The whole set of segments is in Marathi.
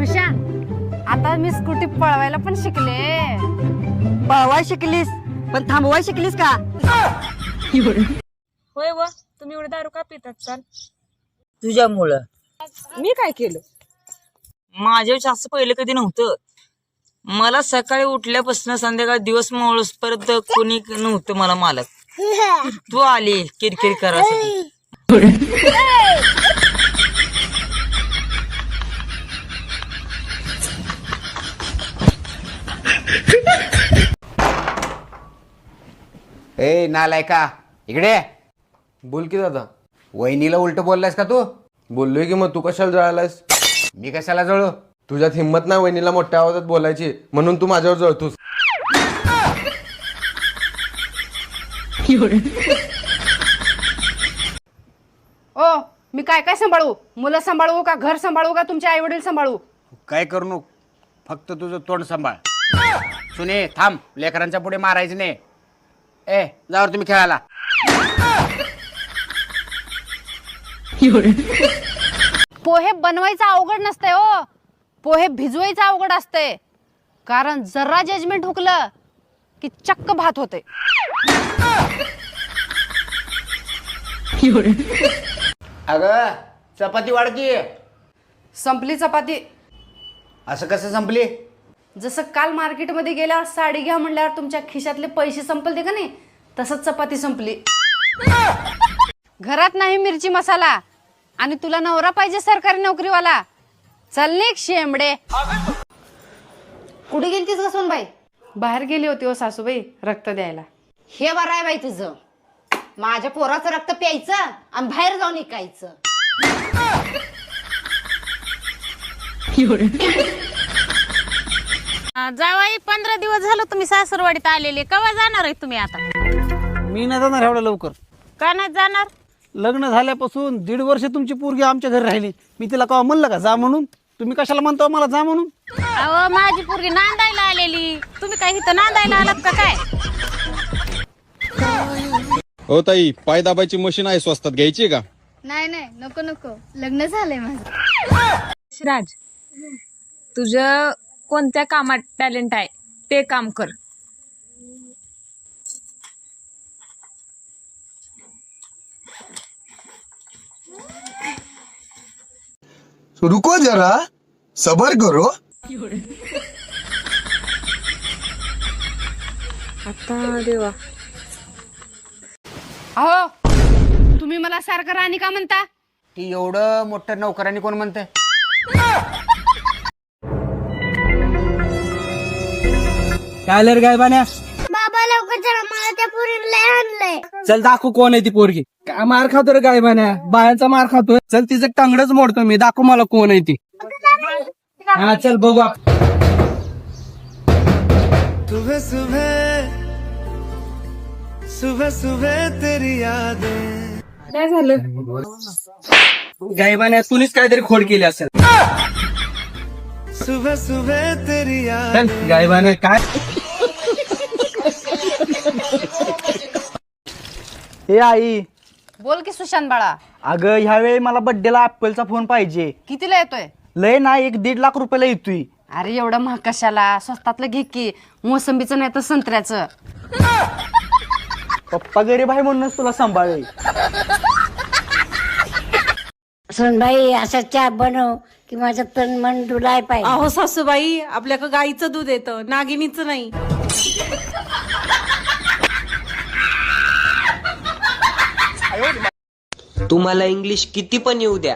ऋषा आता मी स्कूटी पळवायला पण शिकले. पळवाय शिकलीस पण थांबवाय शिकलीस का? होय व तुम्ही एवढे दारू का पितात चाल तुझ्यामुळं. मी काय केलं? माझ्या असं पहिलं कधी नव्हतं. मला सकाळी उठल्यापासून संध्याकाळी दिवस मावळस परत कोणी नव्हतं मला मालक. तू आली किरकिर करायसाठी. ए नालायका इकडे. बोल की दादा. वहिनीला उलट बोललायस का तू? बोललोय की मग तू कशाला जळालायस? मी कशाला जळू? तुझ्यात हिंमत नाही वहिनीला मोठ्या आवाजात बोलायची म्हणून तू माझ्यावर जळतोस. ओ मी काय काय सांभाळू? मुलं सांभाळू का घर सांभाळू का तुमचे आई वडील सांभाळू? काय करू नको. फक्त तुझं तोंड सांभाळ. सुने थांब. लेकरांच्या पुढे मारायचं नाही. ए जावर तुम्ही खेळायला. पोहे बनवायचं अवघड नसतंय हो. पोहे भिजवायचं अवघड असतंय. कारण जरा जजमेंट हुकलं की चक्क भात होते अगं चपाती वाढकी संपली चपाती. असं कसं संपली? जसं काल मार्केटमध्ये गेल्यावर साडी घ्या म्हणल्यावर तुमच्या खिशातले पैसे संपलते का नाही तसंच चपाती संपली. घरात नाही मिरची मसाला आणि तुला नवरा पाहिजे सरकारी नोकरीवाला. चल निघ शेंबडे. कुठे गेलतीस का सोनबाई? बाहेर गेली होती हो सासूबाई रक्त द्यायला. हे बरं आहे बाई तुझं. माझ्या पोराचं रक्त प्यायचं आणि बाहेर जाऊन ऐकायचं. जावाई पंधरा दिवस झालं तुम्ही सासरवाडीत आलेले. केव्हा जाणार आहे तुम्ही आता? मी नाही जाणार एवढ्या लवकर. का नाही जाणार? लग्न झाल्यापासून दीड वर्ष तुमची पोरगी आमच्या घरी राहिली. मी तिला कवा म्हणलं का जा म्हणून तुम्ही कशाला म्हणतो मला जा म्हणून अहो माझी पोरगी नांदायला आलेली. तुम्ही काय इथं नांदायला आलात का काय? हो ताई पाय दाबायची मशीन आहे स्वस्तात. घ्यायची का? नाही नाही. नको नको. लग्न झालंय माझं. राज तुझं कोणत्या कामात टॅलेंट आहे ते काम कर. रुको जरा. सबर करो. आता देवा. अहो तुम्ही मला सारखं राणी का म्हणता? ती एवढं मोठं नोकरांनी कोण म्हणतंय? काय आलं रे काय बाण्या? बाबा लवकर चला मला त्या पुरीला आणलंय. चल दाखव कोण आहे ती पोरगी. काय मार खातो रे काय बाण्या? बायांचा मार खातोय. चल तिचं टांगडच मोडतो मी. दाखव मला कोण आहे ती. हा चल बघू आप- काय झालं गायबाने तुनीच काहीतरी खोड केली असेल. चल गायबाने काय? हे आई बोल की सुशांत बाळा. अगं ह्यावेळी मला बड्डेला ऍपलचा फोन पाहिजे. कितीला येतोय? लय ना एक दीड लाख रुपयाला येतोय. अरे एवढं महाग कशाला स्वस्तातलं घे की. मोसंबीचं नाही तर संत्र्याचं. पप्पा गरीब आहे म्हणूनच तुला सांभाळेल सोनबाई असं चहा बनव. की माझं तन मन डुलाय पाहिजे. अहो सासूबाई आपल्याकडं गाईचं दूध येतं नागिनीचं नाही. तुम्हाला इंग्लिश किती पण येऊ द्या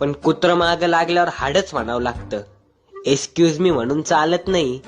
पण कुत्र माग लागल्यावर हाडच म्हणावं लागतं. एक्सक्यूज मी म्हणून चालत नाही.